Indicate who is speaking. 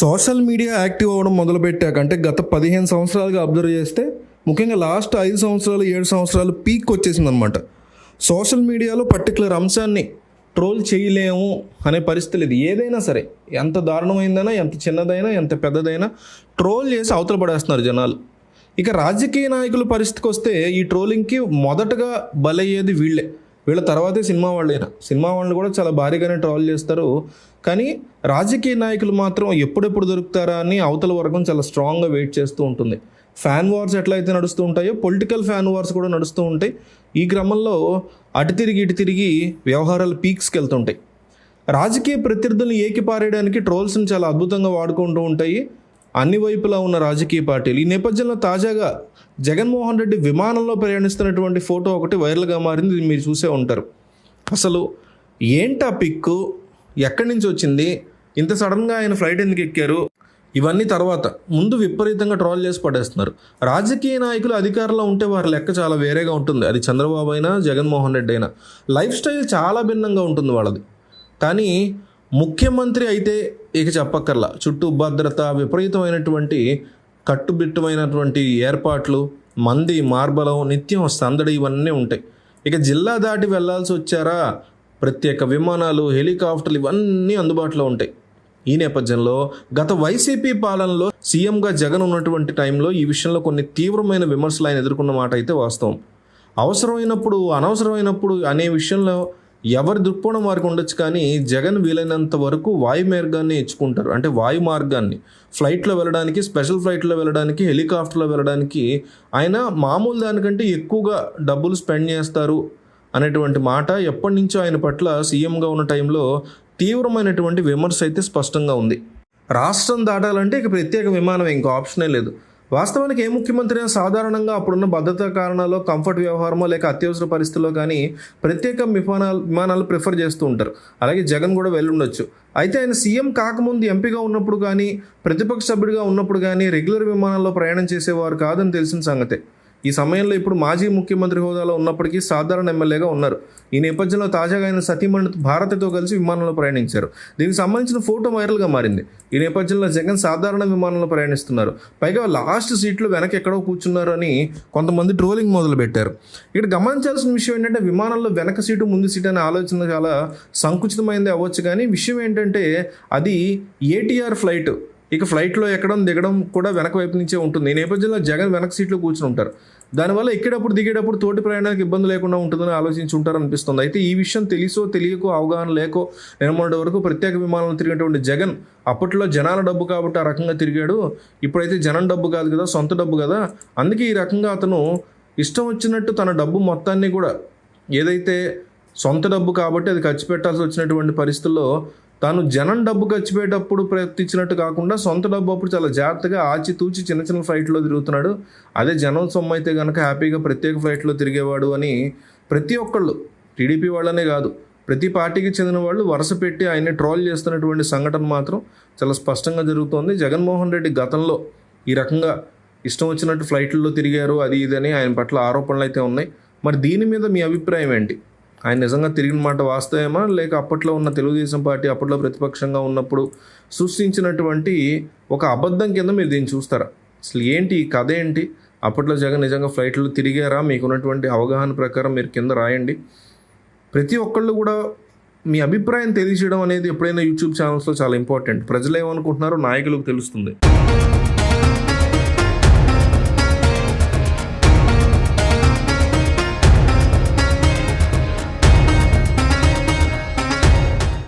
Speaker 1: Social media active అవ్వడం మొదలుపెట్టాక అంటే గత పదిహేను సంవత్సరాలుగా అబ్జర్వ్ చేస్తే ముఖ్యంగా లాస్ట్ ఐదు సంవత్సరాలు ఏడు సంవత్సరాలు పీక్ వచ్చేసింది అనమాట సోషల్ మీడియాలో పర్టికులర్ అంశాన్ని ట్రోల్ చేయలేము అనే పరిస్థితి లేదు. ఏదైనా సరే ఎంత దారుణమైందైనా ఎంత చిన్నదైనా ఎంత పెద్దదైనా ట్రోల్ చేసి అవతల పడేస్తున్నారు జనాలు. ఇక రాజకీయ నాయకుల పరిస్థితికి వస్తే ఈ ట్రోలింగ్కి మొదటగా బలయ్యేది వీళ్ళే. వీళ్ళ తర్వాతే సినిమా వాళ్ళైనా. సినిమా వాళ్ళు కూడా చాలా భారీగానే ట్రావెల్ చేస్తారు. కానీ రాజకీయ నాయకులు మాత్రం ఎప్పుడెప్పుడు దొరుకుతారా అని అవతల వర్గం చాలా స్ట్రాంగ్గా వెయిట్ చేస్తూ ఉంటుంది. ఫ్యాన్ వార్స్ ఎట్లయితే నడుస్తూ ఉంటాయో పొలిటికల్ ఫ్యాన్ వార్స్ కూడా నడుస్తూ ఉంటాయి. ఈ క్రమంలో అటు తిరిగి ఇటు తిరిగి వ్యవహారాలు పీక్స్కి వెళ్తుంటాయి. రాజకీయ ప్రత్యర్థులను ఏకిపారేయడానికి ట్రోల్స్ని చాలా అద్భుతంగా వాడుకుంటూ ఉంటాయి. అన్ని వైపులా ఉన్న రాజకీయ పార్టీలు ఈ నేపథ్యంలో తాజాగా జగన్మోహన్ రెడ్డి విమానంలో ప్రయాణిస్తున్నటువంటి ఫోటో ఒకటి వైరల్గా మారింది మీరు చూసే ఉంటారు. అసలు ఏంటా పిక్ ఎక్కడి నుంచి వచ్చింది? ఇంత సడన్గా ఆయన ఫ్లైట్ ఎందుకు ఎక్కారు? ఇవన్నీ తర్వాత. ముందు విపరీతంగా ట్రోల్ చేసి పడేస్తున్నారు. రాజకీయ నాయకులు అధికారంలో ఉంటే వారి లెక్క చాలా వేరేగా ఉంటుంది. అది చంద్రబాబు అయినా జగన్మోహన్ రెడ్డి అయినా. లైఫ్ స్టైల్ చాలా భిన్నంగా ఉంటుంది వాళ్ళది. కానీ ముఖ్యమంత్రి అయితే ఇక చెప్పక్కర్లా. చుట్టూ భద్రత విపరీతమైనటువంటి కట్టుబిట్టమైనటువంటి ఏర్పాట్లు మంది మార్బలం నిత్యం సందడి ఇవన్నీ ఉంటాయి. ఇక జిల్లా దాటి వెళ్ళాల్సి వచ్చారా? ప్రత్యేక విమానాలు హెలికాప్టర్లు ఇవన్నీ అందుబాటులో ఉంటాయి. ఈ నేపథ్యంలో గత వైసీపీ పాలనలో సీఎంగా జగన్ ఉన్నటువంటి టైంలో ఈ విషయంలో కొన్ని తీవ్రమైన విమర్శలు ఆయన ఎదుర్కొన్న మాట అయితే వాస్తవం. అవసరమైనప్పుడు అనవసరమైనప్పుడు అనే విషయంలో ఎవరి దృక్కోణం వారికి ఉండొచ్చు కానీ జగన్ వీలైనంత వరకు వాయు మార్గాన్ని ఎంచుకుంటారు. అంటే వాయు మార్గాన్ని. ఫ్లైట్లో వెళ్ళడానికి స్పెషల్ ఫ్లైట్లో వెళ్ళడానికి హెలికాప్టర్లో వెళ్ళడానికి ఆయన మామూలు దానికంటే ఎక్కువగా డబ్బులు స్పెండ్ చేస్తారు అనేటువంటి మాట ఎప్పటి నుంచో ఆయన పట్ల సీఎంగా ఉన్న టైంలో తీవ్రమైనటువంటి విమర్శ అయితే స్పష్టంగా ఉంది. రాష్ట్రం దాటాలంటే ఇక ప్రత్యేక విమానం ఇంకో ఆప్షనే లేదు. వాస్తవానికి ఏ ముఖ్యమంత్రి అయినా సాధారణంగా అప్పుడున్న భద్రతా కారణాలు కంఫర్ట్ వ్యవహారమో లేక అత్యవసర పరిస్థితుల్లో కానీ ప్రత్యేక విమానాలు విమానాలు ప్రిఫర్ చేస్తూ ఉంటారు. అలాగే జగన్ కూడా వెళ్ళుండొచ్చు. అయితే ఆయన సీఎం కాకముందు ఎంపీగా ఉన్నప్పుడు కానీ ప్రతిపక్ష సభ్యుడిగా ఉన్నప్పుడు కానీ రెగ్యులర్ విమానాల్లో ప్రయాణం చేసేవారు కాదని తెలిసిన సంగతే. ఈ సమయంలో ఇప్పుడు మాజీ ముఖ్యమంత్రి హోదాలో ఉన్నప్పటికీ సాధారణ ఎమ్మెల్యేగా ఉన్నారు. ఈ నేపథ్యంలో తాజాగా ఆయన సతీమణి భారత్తో కలిసి విమానంలో ప్రయాణించారు. దీనికి సంబంధించిన ఫోటో వైరల్గా మారింది. ఈ నేపథ్యంలో జగన్ సాధారణ విమానంలో ప్రయాణిస్తున్నారు. పైగా లాస్ట్ సీట్లో వెనక ఎక్కడో కూర్చున్నారు అని కొంతమంది ట్రోలింగ్ మొదలు పెట్టారు ఇక్కడ గమనించాల్సిన విషయం ఏంటంటే విమానంలో వెనక సీటు ముందు సీటు అనే ఆలోచన చాలా సంకుచితమైంది అవ్వచ్చు కానీ విషయం ఏంటంటే అది ఏటీఆర్ ఫ్లైట్. ఇక ఫ్లైట్లో ఎక్కడం దిగడం కూడా వెనక వైపు నుంచే ఉంటుంది. ఈ నేపథ్యంలో జగన్ వెనక సీట్లో కూర్చుని ఉంటారు. దానివల్ల ఎక్కేటప్పుడు దిగేటప్పుడు తోటి ప్రయాణానికి ఇబ్బంది లేకుండా ఉంటుందని ఆలోచించి ఉంటారు అనిపిస్తుంది అయితే ఈ విషయం తెలుసో తెలియకో అవగాహన లేకో నిన్న వరకు ప్రత్యేక విమానంలో తిరిగినటువంటి జగన్ అప్పట్లో జనాల డబ్బు కాబట్టి ఆ రకంగా తిరిగాడు. ఇప్పుడైతే జనం డబ్బు కాదు కదా సొంత డబ్బు కదా. అందుకే ఈ రకంగా అతను ఇష్టం వచ్చినట్టు తన డబ్బు మొత్తాన్ని కూడా ఏదైతే సొంత డబ్బు కాబట్టి అది ఖర్చు పెట్టాల్సి వచ్చినటువంటి పరిస్థితుల్లో తాను జనం డబ్బు ఖర్చు పెట్టేటప్పుడు ప్రయత్నించినట్టు కాకుండా సొంత డబ్బు అప్పుడు చాలా జాగ్రత్తగా ఆచితూచి చిన్న చిన్న ఫ్లైట్లో తిరుగుతున్నాడు. అదే జనం సొమ్ము అయితే కనుక హ్యాపీగా ప్రత్యేక ఫ్లైట్లో తిరిగేవాడు అని ప్రతి ఒక్కళ్ళు టీడీపీ వాళ్ళనే కాదు ప్రతి పార్టీకి చెందిన వాళ్ళు వరుస పెట్టి ఆయన్ని ట్రోల్ చేస్తున్నటువంటి సంఘటన మాత్రం చాలా స్పష్టంగా జరుగుతోంది. జగన్మోహన్ రెడ్డి గతంలో ఈ రకంగా ఇష్టం వచ్చినట్టు ఫ్లైట్లలో తిరిగారు అది ఇది అని ఆయన పట్ల ఆరోపణలు అయితే ఉన్నాయి. మరి దీని మీద మీ అభిప్రాయం ఏంటి? ఆయన నిజంగా తిరిగిన మాట వాస్తవమా? లేక అప్పట్లో ఉన్న తెలుగుదేశం పార్టీ అప్పట్లో ప్రతిపక్షంగా ఉన్నప్పుడు సృష్టించినటువంటి ఒక అబద్ధం కింద మీరు దీన్ని చూస్తారా? అసలు ఏంటి ఈ కథ ఏంటి? అప్పట్లో జగన్ నిజంగా ఫ్లైట్లో తిరిగారా? మీకున్నటువంటి అవగాహన ప్రకారం మీరు కింద రాయండి. ప్రతి ఒక్కళ్ళు కూడా మీ అభిప్రాయం తెలియజేయడం అనేది ఎప్పుడైనా యూట్యూబ్ ఛానల్స్లో చాలా ఇంపార్టెంట్. ప్రజలు ఏమనుకుంటున్నారో నాయకులకు తెలుస్తుంది.